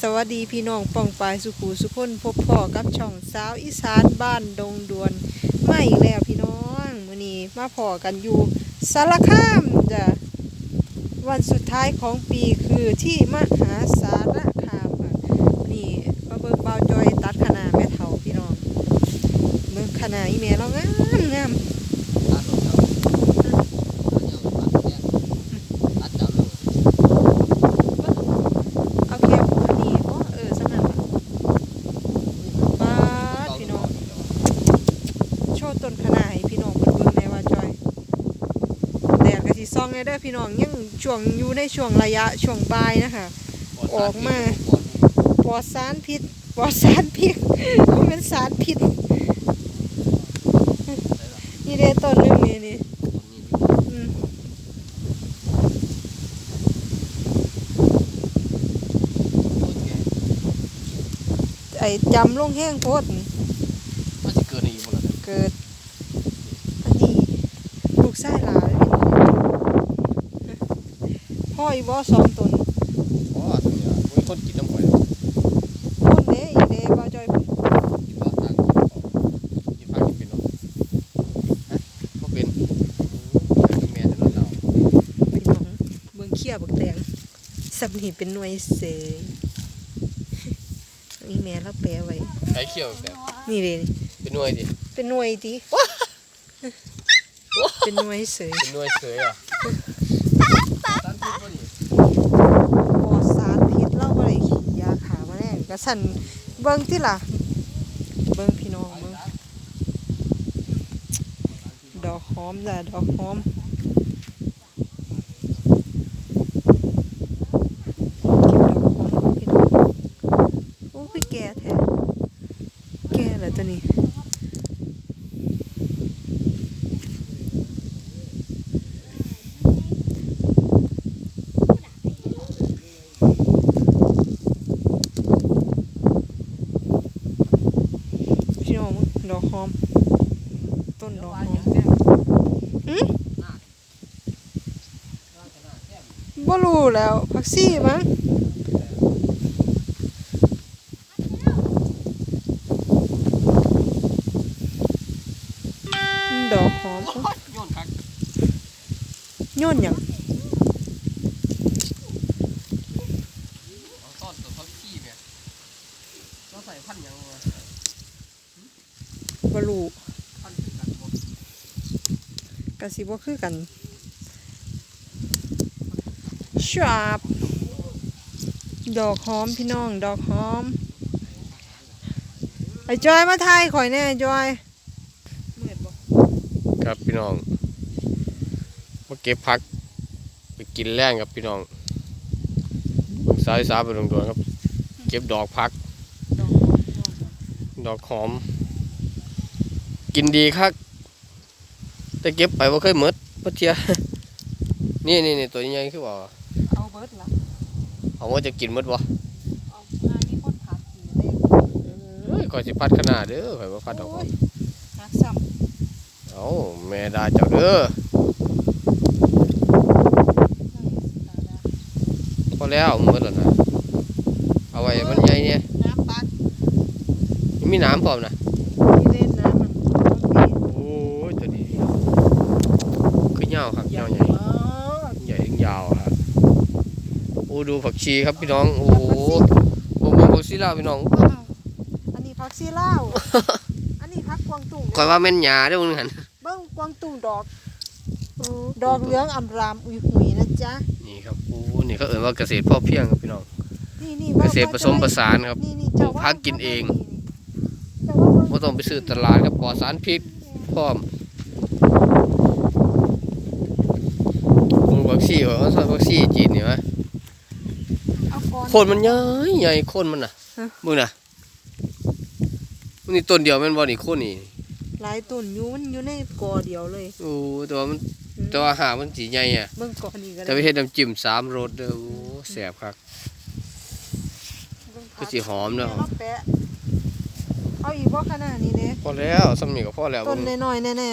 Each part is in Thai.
สวัสดีพี่น้องป่องปายสุขูสุขนพบพ่อกับช่องสาวอีสานบ้านดงดวนมาอีกแล้วพี่น้องมื้อนี้มาพอกันอยู่สารคามจ้ะวันสุดท้ายของปีคือที่มหาสารคามค่ะนี่มาเบิ่งเบาวจอยตัดขนาแม่เฒ่าพี่น้องเบิ่งขนาอีแม่เรางามงาม เอาแค่หัวนี่บ่เออสำนักปาดพี่น้อง โชว์ต้นขนาให้พี่น้องเพิ่นเบิ่งแหน่ว่าจอยแดดก็สิส่ องแหน่เด้อพี่น้องยังช่วงอยู่ในช่วงระยะช่วงบ่ายนะคะออกมาปลอดสารพิษปลอดสารพิษบ่แม่นสารพิษนี่เด้ต้นหนึงนี่นี่ไอ้จำลงแห้งโพดมันจะเกินอีกบ่ล่ะเกิด อันนี้ลูกไส้หลายพี่น้อง พ่ออีบอสองตนอ๋อตรงนี้มีคนกินน้ำหอยคนเด้อีเด้บ่จอยกินว่าทางกินผักกินเป็นเนาะฮะบ่เป็นก็แม่แต่เราพี่น้องเบิ่งเขี้ยบักแตงสับนี่เป็นหน่วยเสยนี่แม่เราแปลไว้ใช้เขี้ยวแบบนี่เด้เป็นหน่วยดิเป็นหน่วยติเป็นหน่วยเสยเป็นหน่วยเฉยอะ ปลอดสารพิษเราบ่ได้ขี้ยาขาแมลง ก็สั่นเบิ่งที่ล่ะ เบิ่งพี่น้องเบิ่งดอกหอมจ้ะดอกหอมโอ้พี่แก่แท้แก่แล้วตัวนี้ พี่น้องมึงดอกหอม ต้นดอกหอมอืมบ่รู้แล้วผักซี่มั้งดอกหอมโยนคักโยนหยังเอาต้นตัวเขาขี้แม่เราใส่พันธุ์หยังวะ บ่รู้พันธุ์คือกันบ่ก็สิบ่คือกันชับดอกหอมพี่น้อง ดอกหอม ไอ้จอยมาทายข่อยแน่จอยมืดบ่ครับพี่น้องมาเก็บผักไปกินแรงครับพี่น้องสายสาไปดวงๆครับ เก็บดอกผัก ดอกดอกหอม กินดีครับแต่เก็บไปว่าเคยหมดบ่เทียนี่นี่นี่ตัวใหญ่คือว่าเอาเบิดละเอาว่าจะกินหมดบ่เอางานนี้คนผักกินได้เอ้ยก่อนสิพัดขนาดเด้อข่อยบ่พัดดอกหอมผักซ้ำเอ้าแม่ดาเจ้าเด้อพอแล้วหมดแล้วนะเอาไว้มันใหญ่เนี่ยน้ำปักมีน้ำพร้อมนะ นี่เล่นน้ำมัน โอ้ยตัวนี้ คือยาวครับใหญ่ยาวใหญ่มากใหญ่ถึงยาวครับโอ้ดูผักชีครับพี่น้อง โอ้โหโอ้โหผักชีลาวพี่น้องว้าวอันนี้ผักซีลาวอันนี้ผักกวางตุ้งข่อยว่าแม่นหยาเด้อมึงหันเบิ้งกวางตุ้งดอกดอกเหลืองอำรามอุยหุยนะจ๊ะนี่ครับโอ้นี่เขาเอ่ยว่าเกษตรพ่อเพียงครับพี่น้องนี่นี่เกษตรผสมผสานครับนี่นี่ปลูเจ้ากผักกินเองเจ้าว่าเบิ่งบ่ต้องไปซื้อตลาดครับปลอดสารพิษพร้อม มึงวัคซีนเหรอเขาใส่วัคซีนจีนนี่วะเอาก่อนโคนมันใหญ่ใหญ่โคนมันน่ะฮะ มึงน่ะมึงนี่ต้นเดียวแม่นบ่นี่โคนนี่หลายต้นอยู่มันอยู่ในกอเดียวเลยโอ้แต่ว่ามันอืมแต่ว่าหางมันสีใหญ่อะเบิ่งกอนี่ก็แต่ได้ไปเฮ็ดน้ำจิ้มสามรสเด้อโอ้แซ่บครับเบิ่งผัคือสิหอมเด้อแม่าแปะเอาอีกบ่ขนาดนี้เด้พอแล้วสำนีก็พอแล้วต้นน้อยๆแน่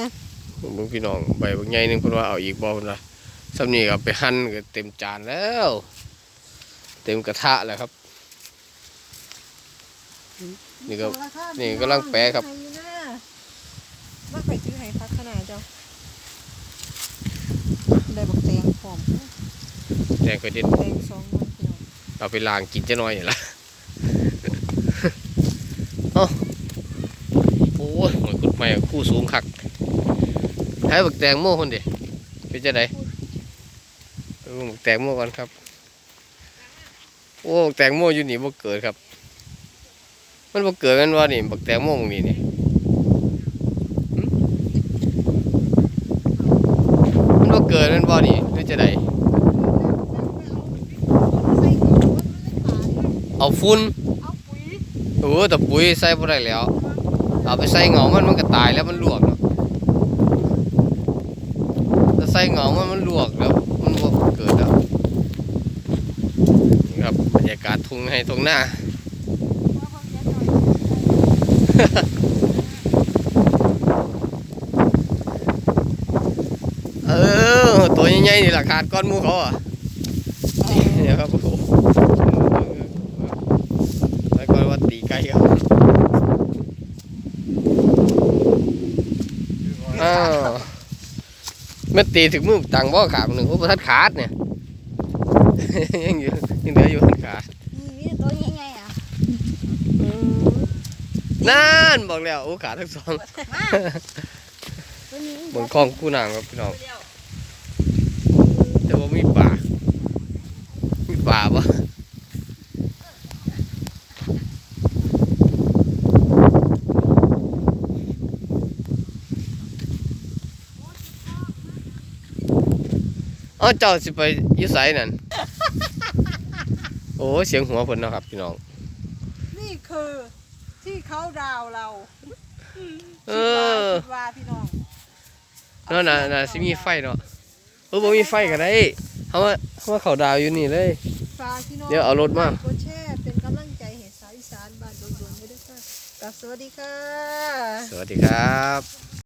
เบิ่งพี่น้องใบบางใหญ่หนึงเพิ่นว่าเอาอีกบ่เพิ่นว่า สำนีก็ไปหั่นก็เต็มจานแล้ว เต็มกระทะแล้วครับ นี่ก็นี่กำลังแปะครับมาไปซื้อให้พักขนาดเจ้าได้บักแตงพร้อมแดงกระเด็นแตงสองหน่วยพี่น้องเอาไปล้างกินจะน้อยนี่ละเอ้าโอ้ยหอยกุดใหม่คู่สูงคักให้บักแตงโม่คนดิเป็นจะไดดูบักแตงโม่ก่อนครับ โอ้บักแตงโม่อยู่นี่บ่เกิดครับ มันบ่เกิดแมันว่านี่บักแตงโม่ตรงนี้นี่หึมันบ่เกิดแมันว่านี่หรือจะไดเอาฟุ้นเอาปุ๋ยเออแต่ปุ๋ยใส่บ่ได้แล้ว เอาไปใส่เหงามันมันก็ตายแล้วมันลวกเนาะถ้าใส่เหงามันมันลวกแล้วมันบ่ เกิดแล้วนี่ครับบรรยากาศทุ่งให้ทุ่งหน้าเออตัวใหญ่ๆนี่แหละขาดก้อนมูเขาอะเนี่ยครับโอ้โหแล้วก็ว่าตีไก่ครับอ้าว ไม่ตีถึงมือตังบ่ขาดหนึ่งโอ้ประทัดขาดเนี่ย ยังอยู่ยังเหลืออยู่ขาดนี่ตัวใหญ่ๆอะนั่นบอกแล้วโอ้ขาดทั้งสองตัวนี้บนคลองคู่นางครับพี่น้อง แต่ว่ามีป่า มีป่าปะ เอ้าเจ้าสิไปอยุไสนั่น โอ้เสียงหัวเพิ่นเนาะครับพี่น้อง นี่คือที่เขาดาวเราเออ คิดว่าพี่น้องนั่นน่ะน่ะสิมีไฟเนาะเออบ่มีไฟก็ได้เฮาว่าเฮาว่าเขาดาวอยู่นี่เลย ฝากพี่น้องเดี๋ยวเอารถมา กดแชร์เป็นกำลังใจให้สาวอีสานบ้านดงดวงไว้ด้วยค่ะกับสวัสดีค่ะ สวัสดีครับ